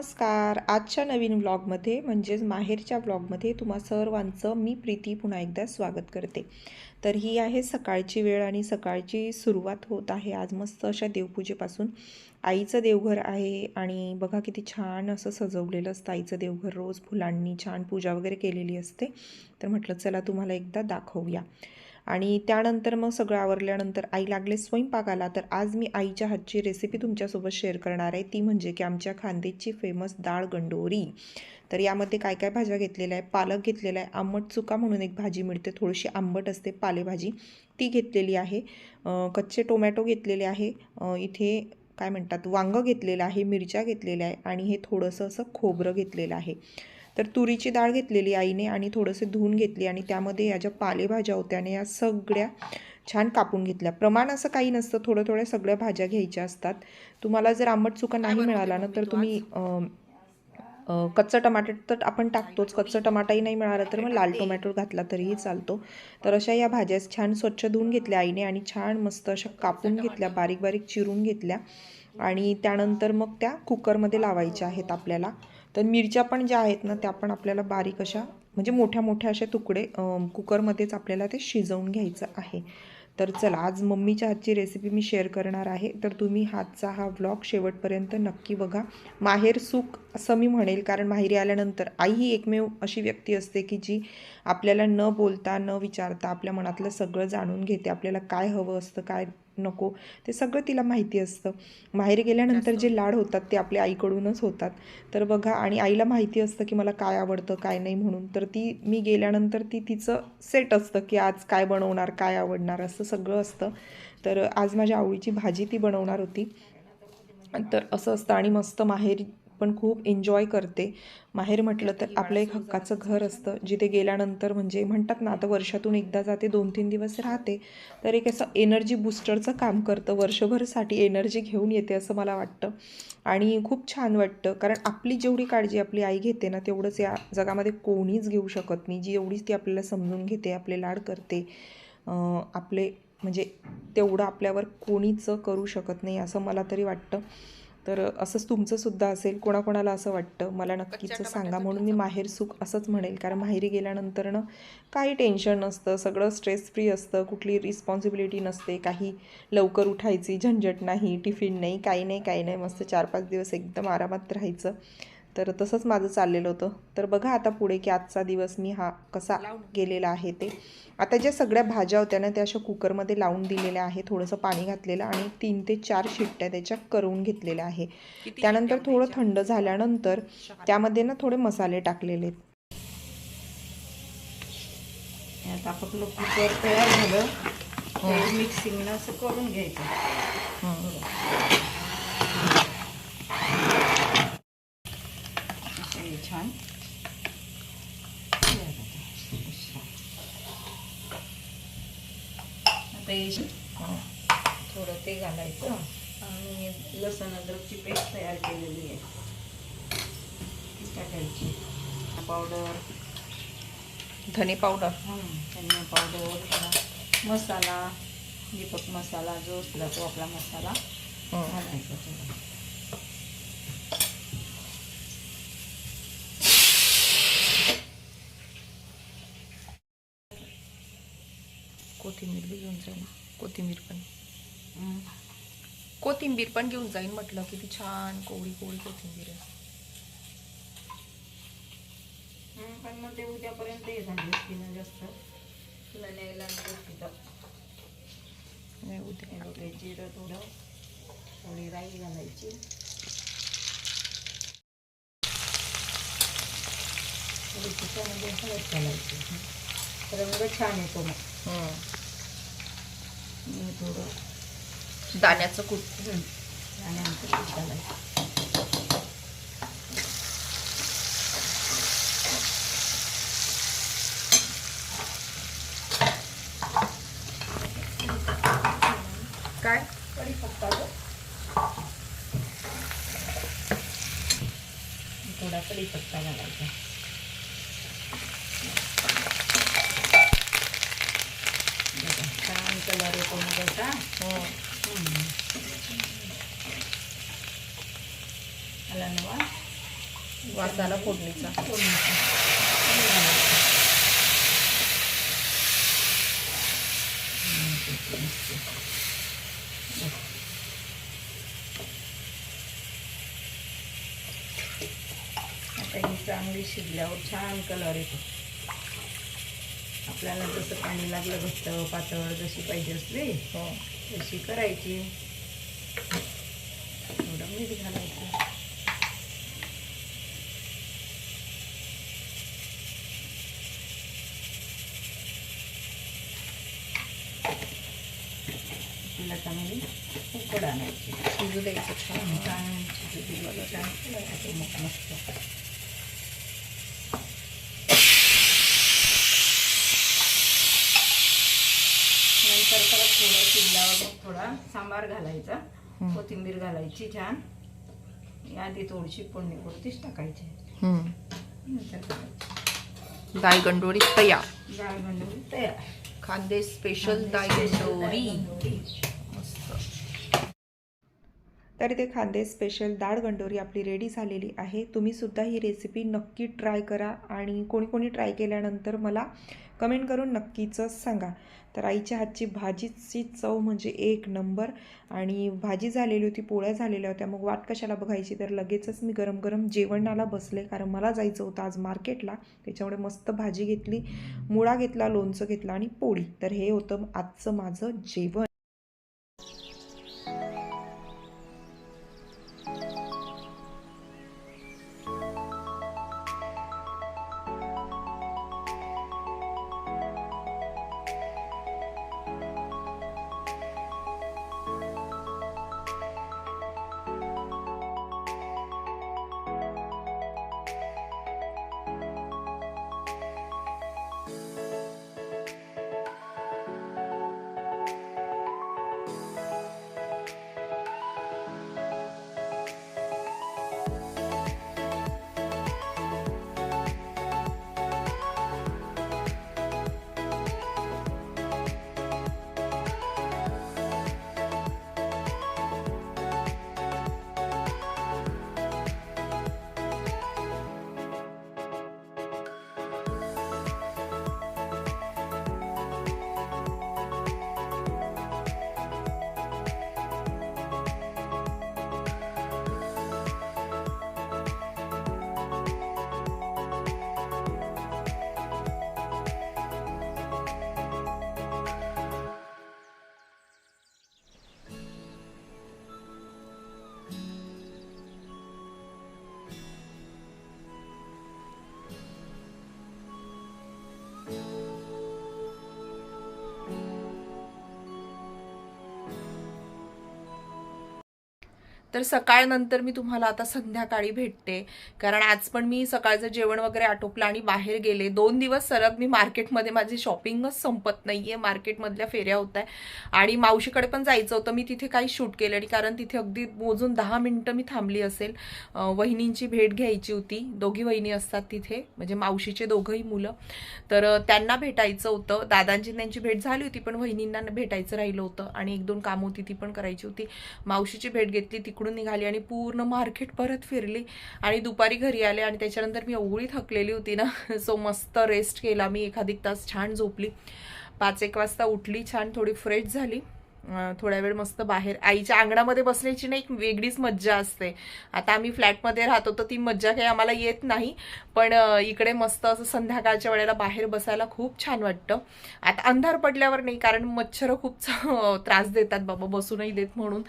नमस्कार. आजच्या नवीन व्लॉगमध्ये म्हणजेच माहेरच्या व्लॉगमध्ये तुम्हा सर्वांचं मी प्रीती पुन्हा एकदा स्वागत करते. तर ही आहे सकाळची वेळ आणि सकाळची सुरुवात होत आहे. आज मस्त अशा देवपूजेपासून आईचं देवघर आहे आणि बघा किती छान असं सजवलेलं असतं आईचं देवघर. रोज फुलांनी छान पूजा वगैरे केलेली असते. तर म्हटलं चला तुम्हाला एकदा दाखवूया. आणि त्यानंतर मग सगळं आवरल्यानंतर आई लागले स्वयंपाकाला. तर आज मी आईच्या हातची रेसिपी तुमच्यासोबत शेअर करणार आहे. ती म्हणजे की आमच्या खानदेशची फेमस डाळ गंडोरी. तर यामध्ये काय काय भाज्या घेतलेल्या आहे पालक घेतलेला आहे आंबट चुका म्हणून एक भाजी मिळते. थोडीशी आंबट असते पालेभाजी. ती घेतलेली आहे. कच्चे टोमॅटो घेतलेले आहे. इथे काय म्हणतात? वांगं घेतलेलं आहे मिरच्या घेतलेल्या आहे आणि हे थोडंसं असं खोबरं घेतलेलं आहे. तर तुरीची डाळ घेतलेली आईने आणि थोडंसे धुवून घेतली आणि त्यामध्ये या ज्या पालेभाज्या होत्या आणि या सगळ्या छान कापून घेतल्या. प्रमाण असं काही नसतं थोड्या थोड्या सगळ्या भाज्या घ्यायच्या असतात. तुम्हाला जर आंबट चुका नाही मिळाला ना तर तुम्ही कच्चा टमाटर तर आपण टाकतोच. कच्चा टमाटाही नाही मिळाला तर मग लाल टोमॅटो घातला तरीही चालतो. तर अशा या भाज्या छान स्वच्छ धुवून घेतल्या आईने आणि छान मस्त अशा कापून घेतल्या बारीक बारीक चिरून घेतल्या. आणि त्यानंतर मग त्या कुकरमध्ये लावायच्या आहेत आपल्याला. तर मिरच्या पण ज्या आहेत ना त्या पण आपल्याला बारीक अशा म्हणजे मोठ्या मोठ्या असे तुकडे कुकरमध्येच आपल्याला ते शिजवून घ्यायचं आहे. तर चला आज मम्मीच्या हातची रेसिपी मी शेअर करणार आहे. तर तुम्ही हातचा हा व्लॉग शेवटपर्यंत नक्की बघा. माहेर सुख असं मी म्हणेल कारण माहेरी आल्यानंतर आई ही एकमेव अशी व्यक्ती असते की जी आपल्याला न बोलता न विचारता आपल्या मनातलं सगळं जाणून घेते. आपल्याला काय हवं असतं काय नको. ते सगळं तिला माहिती असतं. माहेरी गेल्यानंतर जे लाड होतात ते आपल्या आईकडूनच होतात. तर बघा आणि आईला माहिती असतं की मला काय आवडतं काय नाही म्हणून. तर ती मी गेल्यानंतर ती तिचं सेट असतं की आज काय बनवणार काय आवडणार असं सगळं असतं. तर आज माझ्या आवडीची भाजी ती बनवणार होती. तर असं असतं आणि मस्त माहेर पण खूप एन्जॉय करते. माहेर म्हटलं तर आपलं एक हक्काचं घर असतं. जिथे गेल्यानंतर म्हणजे म्हणतात ना आता वर्षातून एकदा जाते दोन तीन दिवस राहते. तर एक असं एनर्जी बुस्टरचं काम करतं. वर्षभरसाठी एनर्जी घेऊन येते असं मला वाटतं. आणि खूप छान वाटतं. कारण आपली जेवढी काळजी आपली आई घेते ना तेवढंच या जगामध्ये कोणीच घेऊ शकत नाही. जी एवढीच ती आपल्याला समजून घेते आपले लाड करते. आपले म्हणजे तेवढं आपल्यावर कोणीच करू शकत नाही असं मला तरी वाटतं. तर असंच तुमचंसुद्धा असेल कोणाकोणाला असं वाटतं? मला नक्कीच सांगा. म्हणून मी माहेर सुख असंच म्हणेल. कारण माहेरी गेल्यानंतर ना काही टेन्शन नसतं सगळं स्ट्रेस फ्री असतं. कुठली रिस्पॉन्सिबिलिटी नसते. काही लवकर उठायची झंझट नाही टिफिन नाही काही नाही काही नाही. मस्त चार पाच दिवस एकदम आरामात राहायचं. तर तसंच माझं चाललेलं होतं. तर बघा आता पुढे की आजचा दिवस मी हा कसा गेलेला आहे ते. आता ज्या सगळ्या भाज्या होत्या ना त्या अशा कुकरमध्ये लावून दिलेल्या आहे थोडंसं पाणी घातलेलं आणि तीन ते चार शिट्ट्या त्याच्या करून घेतलेल्या आहे. त्यानंतर थोडं थंड झाल्यानंतर त्यामध्ये ना थोडे मसाले टाकलेले आहेत. आता आपलं कुकर तयार झालं. ते मिक्सिंगनं असं करून घ्यायचं असं हे छान हे थोडं ते घालायचं. आणि लसण अद्रकची पेस्ट तयार केलेली आहे. ती टाकायची. पावडर. धने पावडर. धनिया पावडर मसाला दीपक मसाला जो असला तो आपला मसाला घालायचा थोडा. कोथिंबीर बी घेऊन जाईन. कोथिंबीर पण. कोथिंबीर पण घेऊन जाईन म्हटलं किती छान कोवळी कोवळी कोथिंबीर आहे. पण मग ते उद्यापर्यंत हे झाले असते ना जास्त. तुला न्यायला नाही उद्या. थोडे जिरं थोडं थोडी राई घालायची. थोडी त्याच्यामध्ये हळद घालायची रंग छान येतो मग. आणि थोडं दाण्याचं कूट. आमचं पीठ घालायचं काय? कढीपत्ता. थोडा कढीपत्ता घालायचा बघा, छान कलर त्याचा हं. आला नवा वासाला फोडणीचा फोडणीचा. घालायचं. आता ही चांगली शिजल्यावर छान कलर येतो आपल्याला जसं पाणी लागलं घट्ट पातळ जशी पाहिजे असली हो तशी करायची थोडं मीठ घालायचं तिला चांगली उकड आणायची शिजू द्यायचं छान छान शिजू दिली छान मग मस्त नंतर परत थोडं शिजल्यावर मग थोडा सांबार घालायचा. कोथिंबीर घालायची छान. आधी थोडीशी टाकायची. हम्म. नंतर करायची. दाल गंडोळी तयार. डाळ गंडोळी तयार. खांदे स्पेशल दाल गंडोळी तर इथे खांदे स्पेशल डाळ गंडोरी आपली रेडी झालेली आहे. तुम्ही सुद्धा ही रेसिपी नक्की ट्राय करा. आणि कोणी कोणी ट्राय केल्यानंतर मला कमेंट करून नक्कीच सांगा. तर आईच्या हातची भाजीची चव म्हणजे एक नंबर आणि भाजी झालेली होती पोळ्या झालेल्या होत्या मग वाट कशाला बघायची? तर लगेचच मी गरम गरम जेवणाला बसले कारण मला जायचं होतं आज मार्केटला. त्याच्यामुळे मस्त भाजी घेतली मुळा घेतला लोणचं घेतलं आणि पोळी. तर हे होतं आजचं माझं जेवण. तर सकाळनंतर मी तुम्हाला आता संध्याकाळी भेटते. कारण आज पण मी सकाळचं जेवण वगैरे आटोपलं आणि बाहेर गेले. दोन दिवस सलग मी मार्केटमध्ये माझी शॉपिंगच संपत नाही आहे मार्केटमधल्या फेऱ्या होत आहे आणि मावशीकडे पण जायचं होतं. मी तिथे काही शूट केलं आणि कारण तिथे अगदी मोजून दहा मिनटं मी थांबली असेल. वहिनींची भेट घ्यायची होती. दोघी वहिनी असतात तिथे. म्हणजे मावशीचे दोघंही मुलं. तर त्यांना भेटायचं होतं. दादांची त्यांची भेट झाली होती. पण वहिनींना भेटायचं राहिलं होतं. आणि एक दोन कामं होती ती पण करायची होती. मावशीची भेट घेतली तिकडून. निघाली आणि पूर्ण मार्केट परत फिरली. आणि दुपारी घरी आले आणि त्याच्यानंतर मी एवढी थकलेली होती ना सो मस्त रेस्ट केला. मी एखादी तास छान झोपली. पाच एक वाजता उठली छान थोडी फ्रेश झाली. थोड्या वेळ मस्त बाहेर आईच्या अंगणामध्ये बसण्याची ना एक वेगळीच मज्जा असते. आता आम्ही फ्लॅटमध्ये राहतो तर ती मज्जा काही आम्हाला येत नाही. पण इकडे मस्त असं संध्याकाळच्या वेळेला बाहेर बसायला खूप छान वाटतं. आता अंधार पडल्यावर नाही कारण मच्छर खूप त्रास देतात बाबा बसूनही देत म्हणून.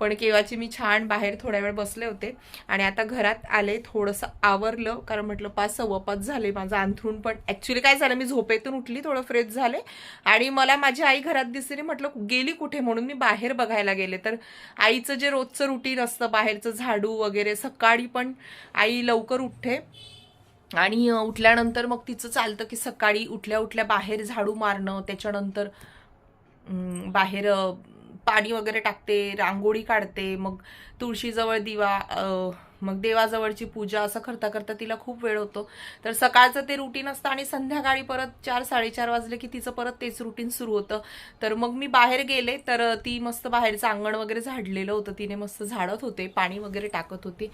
पण केव्हाची मी छान बाहेर थोड्या वेळ बसले होते. आणि आता घरात आले थोडंसं आवरलं कारण म्हटलं पाच सव्वा पाच झाले माझं अंथरूण पण. ॲक्च्युली काय झालं मी झोपेतून उठली थोडं फ्रेश झाले. आणि मला माझी आई घरात दिसली म्हटलं गेली कुठे? म्हणून मी बाहेर बघायला गेले. तर आईचं जे रोजचं रुटीन असतं बाहेरचं झाडू वगैरे सकाळी पण आई लवकर उठते. आणि उठल्यानंतर मग तिचं चालतं की सकाळी उठल्या उठल्या बाहेर झाडू मारणं त्याच्यानंतर बाहेर पाणी वगैरे टाकते रांगोळी काढते मग तुळशीजवळ दिवा मग देवाजवळची पूजा असं करता करता तिला खूप वेळ होतो. तर सकाळचं ते रुटीन असतं आणि संध्याकाळी परत चार साडेचार वाजले की तिचं परत तेच रुटीन सुरू होतं. तर मग मी बाहेर गेले तर ती मस्त बाहेरचं अंगण वगैरे झाडलेलं होतं. तिने मस्त झाडत होते पाणी वगैरे टाकत होती.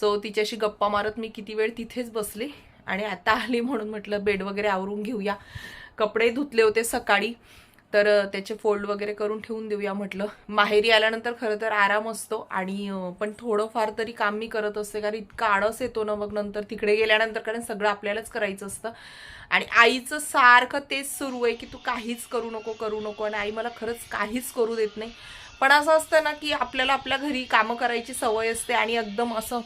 सो तिच्याशी गप्पा मारत मी किती वेळ तिथेच बसले आणि आता आली म्हणून म्हटलं बेड वगैरे आवरून घेऊया. कपडे धुतले होते सकाळी. तर त्याचे फोल्ड वगैरे करून ठेवून देऊया म्हटलं. माहेरी आल्यानंतर खरं तर आराम असतो आणि पण थोडंफार तरी काम मी करत असते कारण इतका आळस येतो ना मग नंतर तिकडे गेल्यानंतर कारण सगळं आपल्यालाच करायचं असतं. आणि आईचं सारखं तेच सुरू आहे की तू काहीच करू नको करू नको आणि आई मला खरंच काहीच करू देत नाही. पण असं असतं ना की आपल्याला आपल्या घरी कामं करायची सवय असते आणि एकदम असं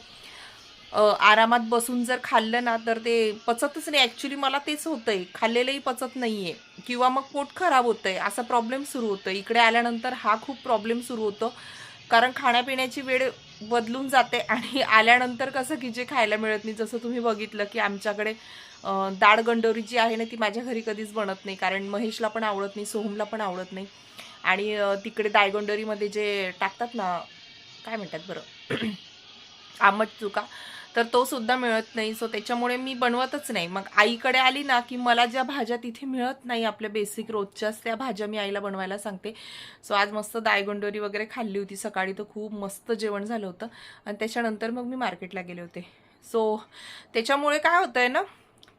आरामात बसून जर खाल्लं ना तर ते पचतच नाही. ॲक्च्युली मला तेच होतं आहे खाल्लेलंही पचत नाही आहे किंवा मग पोट खराब होतं आहे असा प्रॉब्लेम सुरू होतो. इकडे आल्यानंतर हा खूप प्रॉब्लेम सुरू होतो. कारण खाण्यापिण्याची वेळ बदलून जाते. आणि आल्यानंतर कसं की जे खायला मिळत नाही. जसं तुम्ही बघितलं की आमच्याकडे अ, डाळ गंडोरी जी आहे ना ती माझ्या घरी कधीच बनत नाही. कारण महेशला पण आवडत नाही. सोहमला पण आवडत नाही. आणि तिकडे दायगंडोरीमध्ये जे टाकतात ना काय म्हणतात बरं? आंबट चुका. तर तो सुद्धा मिळत नाही. सो त्याच्यामुळे मी बनवतच नाही. मग आईकडे आली ना की मला ज्या भाज्या तिथे मिळत नाही आपल्या बेसिक रोजच्याच त्या भाज्या मी आईला बनवायला सांगते. सो आज मस्त दायगंडोरी वगैरे खाल्ली होती. सकाळी तर खूप मस्त जेवण झालं होतं. आणि त्याच्यानंतर मग मी मार्केटला गेले होते. सो त्याच्यामुळे काय होतंय ना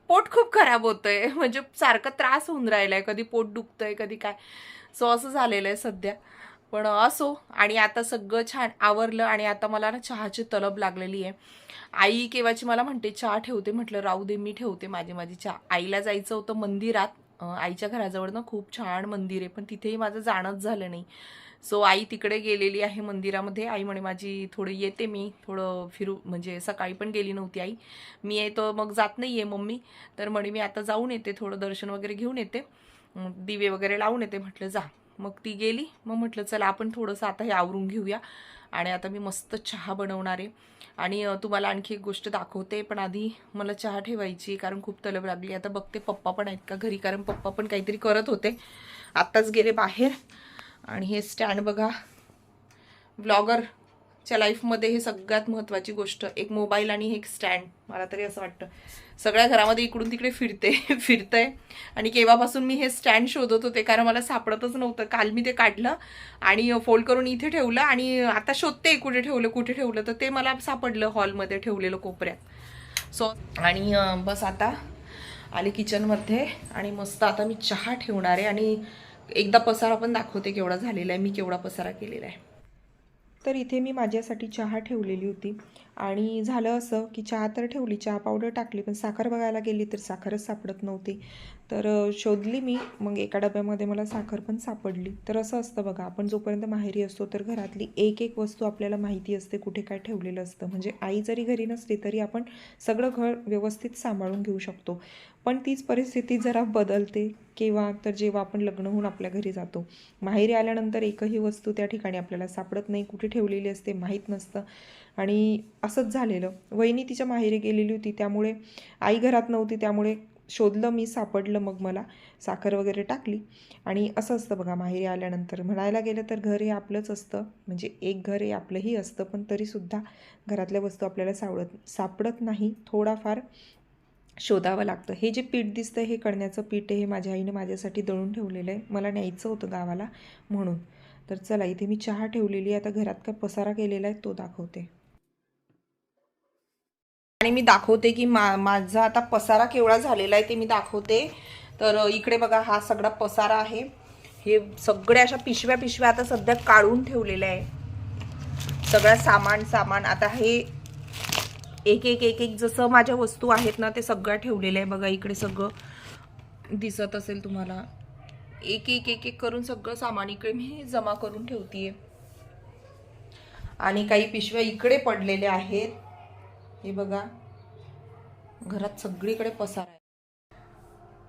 पोट खूप खराब होतंय. म्हणजे सारखं त्रास होऊन राहिला आहे कधी पोट दुखतंय कधी काय. सो असं झालेलं आहे सध्या. पण असो. आणि आता सगळं छान आवरलं आणि आता मला ना चहाची तलब लागलेली आहे. आई केव्हाची मला म्हणते चहा ठेवते म्हटलं राहू दे मी ठेवते माझी माझी चहा. आईला जायचं होतं मंदिरात. आईच्या घराजवळ ना खूप छान मंदिर आहे पण तिथेही माझं जाणंच झालं नाही. सो आई तिकडे गेलेली आहे मंदिरामध्ये. आई म्हणे माझी थोडं येते मी थोडं फिरू म्हणजे सकाळी पण गेली नव्हती आई. मी येतो मग जात नाही आहे मम्मी. तर म्हणे मी आता जाऊन येते थोडं दर्शन वगैरे घेऊन येते. दिवे वगैरे लावून येते म्हटलं जा. मग ती गेली. मग म्हटलं चला आपण थोडंसं आता हे आवरून घेऊया. आणि आता मी मस्त चहा बनवणार आहे. आणि तुम्हाला आणखी एक गोष्ट दाखवते. पण आधी मला चहा ठेवायची कारण खूप तलब लागली. आता बघते पप्पा पण आहेत का घरी? कारण पप्पा पण काहीतरी करत होते. आत्ताच गेले बाहेर. आणि हे स्टँड बघा. ब्लॉगर. च्या लाईफमध्ये हे सगळ्यात महत्त्वाची गोष्ट एक मोबाईल आणि एक स्टँड मला तरी असं वाटतं. सगळ्या घरामध्ये इकडून तिकडे फिरते फिरतंय. आणि केव्हापासून मी हे स्टँड शोधत होते कारण मला सापडतच नव्हतं. काल मी ते काढलं आणि फोल्ड करून इथे ठेवलं आणि आता शोधते कुठे ठेवलं कुठे ठेवलं. तर ते मला सापडलं हॉलमध्ये ठेवलेलं कोपऱ्यात. सो आणि बस आता आले किचनमध्ये आणि मस्त आता मी चहा ठेवणार आहे आणि एकदा पसारा पण दाखवते केवढा झालेला आहे मी केवढा पसारा केलेला आहे. तर इथे मी माझ्यासाठी चहा ठेवलेली होती. आणि झालं असं की चहा तर ठेवली चहा पावडर टाकली पण साखर बघायला गेली तर साखरच सापडत नव्हती. तर शोधली मी मग एका डब्यामध्ये मला साखर पण सापडली. तर असं असतं बघा आपण जोपर्यंत माहेरी असतो तर घरातली एक एक वस्तू आपल्याला माहिती असते कुठे काय ठेवलेलं असतं. म्हणजे आई जरी घरी नसली तरी आपण सगळं घर व्यवस्थित सांभाळून घेऊ शकतो. पण तीच परिस्थिती जरा बदलते किंवा तर जेव्हा आपण लग्न होऊन आपल्या घरी जातो. माहेरी आल्यानंतर एकही वस्तू त्या ठिकाणी आपल्याला सापडत नाही कुठे ठेवलेली असते माहीत नसतं. आणि असंच झालेलं. वहिनी तिच्या माहेरी गेलेली होती त्यामुळे आई घरात नव्हती त्यामुळे शोधलं मी सापडलं मग मला. साखर वगैरे टाकली आणि असं असतं बघा माहेरी आल्यानंतर. म्हणायला गेलं तर घर हे आपलंच असतं. म्हणजे एक घर हे आपलंही असतं पण तरीसुद्धा घरातल्या वस्तू आपल्याला सावडत सापडत नाही. थोडाफार शोधावं लागतं. हे जे पीठ दिसतं हे कणण्याचं पीठ आहे हे माझ्या आईने माझ्यासाठी दळून ठेवलेलं आहे. मला न्यायचं होतं गावाला म्हणून. तर चला इथे मी चहा ठेवलेली आहे. आता घरात काय पसारा केलेला आहे तो दाखवते. आणि मी दाखवते की मा माझा आता पसारा केवढा झालेला आहे ते मी दाखवते. तर इकडे बघा हा सगळा पसारा आहे. हे सगळ्या अशा पिशव्या पिशव्या आता सध्या काढून ठेवलेल्या आहे. सगळं सामान सामान. आता हे एक एक एक एक जसं माझ्या वस्तू आहेत ना ते सगळ्या ठेवलेल्या आहे. बघा इकडे सगळं दिसत असेल तुम्हाला. एक एक एक एक करून सगळं सामान इकडे मी जमा करून ठेवतीये. आणि काही पिशव्या इकडे पडलेल्या आहेत. हे बघा. घरात सगळीकडे पसार आहे.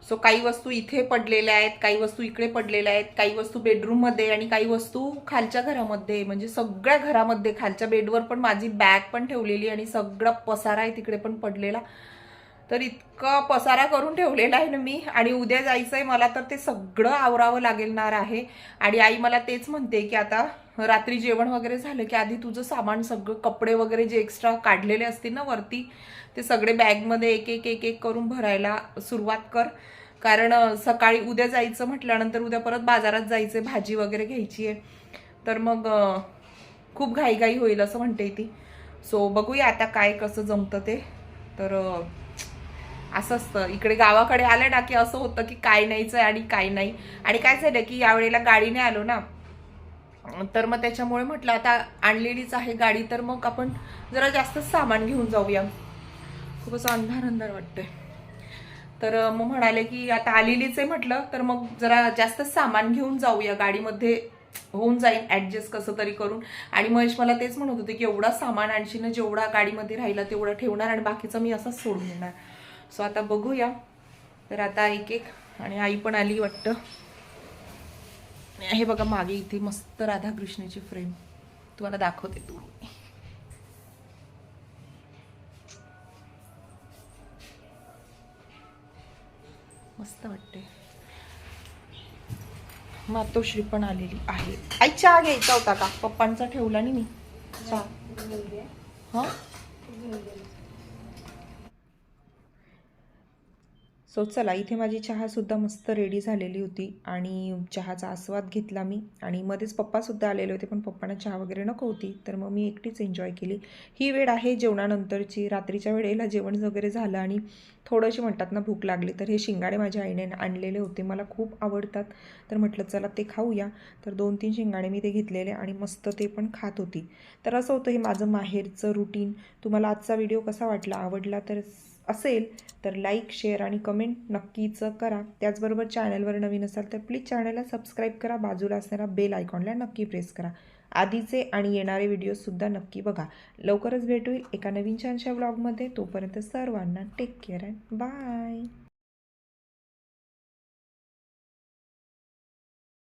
सो काही वस्तू इथे पडलेल्या आहेत काही वस्तू इकडे पडलेल्या आहेत काही वस्तू बेडरूममध्ये आणि काही वस्तू खालच्या घरामध्ये. म्हणजे सगळ्या घरामध्ये खालच्या बेडवर पण माझी बॅग पण ठेवलेली आणि सगळा पसारा आहे तिकडे पण पडलेला. तर इतका पसारा करून ठेवलेला आहे ना मी. आणि उद्या जायचं आहे मला तर ते सगळं आवरावं लागणार आहे. आणि आई मला तेच म्हणते की आता रात्री जेवण वगैरे झालं की आधी तुझं सामान सगळं कपडे वगैरे जे एक्स्ट्रा काढलेले असतील ना वरती ते सगळे बॅगमध्ये एक एक एक एक करून भरायला सुरुवात कर. कारण सकाळी उद्या जायचं म्हटल्यानंतर उद्या परत बाजारात जायचे भाजी वगैरे घ्यायची आहे. तर मग खूप घाईघाई होईल असं म्हणते ती. सो बघूया आता काय कसं जमतं ते. तर असं असतं. इकडे गावाकडे आलं ना की असं होतं की काय न्यायचं आणि काय नाही. आणि काय झालं की यावेळेला गाडीने आलो ना. तर मग त्याच्यामुळे म्हटलं आता आणलेलीच आहे गाडी तर मग आपण जरा जास्तच सामान घेऊन जाऊया. खूपच अंधार अंधार वाटतंय. तर मग म्हणाले की आता आलेलीच आहे म्हटलं तर मग जरा जास्तच सामान घेऊन जाऊया. गाडीमध्ये होऊन जाईल ऍडजस्ट कसं तरी करून. आणि महेश मला तेच म्हणत होते की एवढा सामान आणशील ना जेवढा गाडीमध्ये राहिला तेवढा ठेवणार आणि बाकीचं मी असंच सोडून देणार. सो आता बघूया. तर आता एक एक आणि आई पण आली वाटतं. हे बघा मागे इथे मस्त राधाकृष्णाची फ्रेम तुम्हाला दाखवते तू. मस्त वाटते मातोश्री पण आलेली आहे. आई चहा घ्यायचा होता का? पप्पांचा ठेवला नाही मी. चहा. हा? सो चला इथे माझी चहासुद्धा मस्त रेडी झालेली होती आणि चहाचा आस्वाद घेतला मी. आणि मध्येच पप्पासुद्धा आलेले होते पण पप्पांना चहा वगैरे नको होती तर मग मी एकटीच एन्जॉय केली. ही वेळ आहे जेवणानंतरची. रात्रीच्या वेळेला जेवण वगैरे झालं आणि थोडंशी म्हणतात ना भूक लागली. तर हे शिंगाडे माझ्या आईने आणलेले होते मला खूप आवडतात. तर म्हटलं चला ते खाऊया. तर दोन तीन शिंगाडे मी ते घेतलेले आणि मस्त ते पण खात होती. तर असं होतं हे माझं माहेरचं रुटीन तुम्हाला आजचा व्हिडिओ कसा वाटला? आवडला तर असेल तर लाईक शेअर आणि कमेंट नक्कीच करा. त्याचबरोबर चॅनलवर नवीन असाल तर प्लीज चॅनलला सबस्क्राईब करा. बाजूला असणारा बेल आयकॉनला नक्की प्रेस करा. आधीचे आणि येणारे व्हिडिओजसुद्धा नक्की बघा. लवकरच भेटू एका नवीन छानशा ब्लॉगमध्ये तोपर्यंत सर्वांना टेक केअर अँड बाय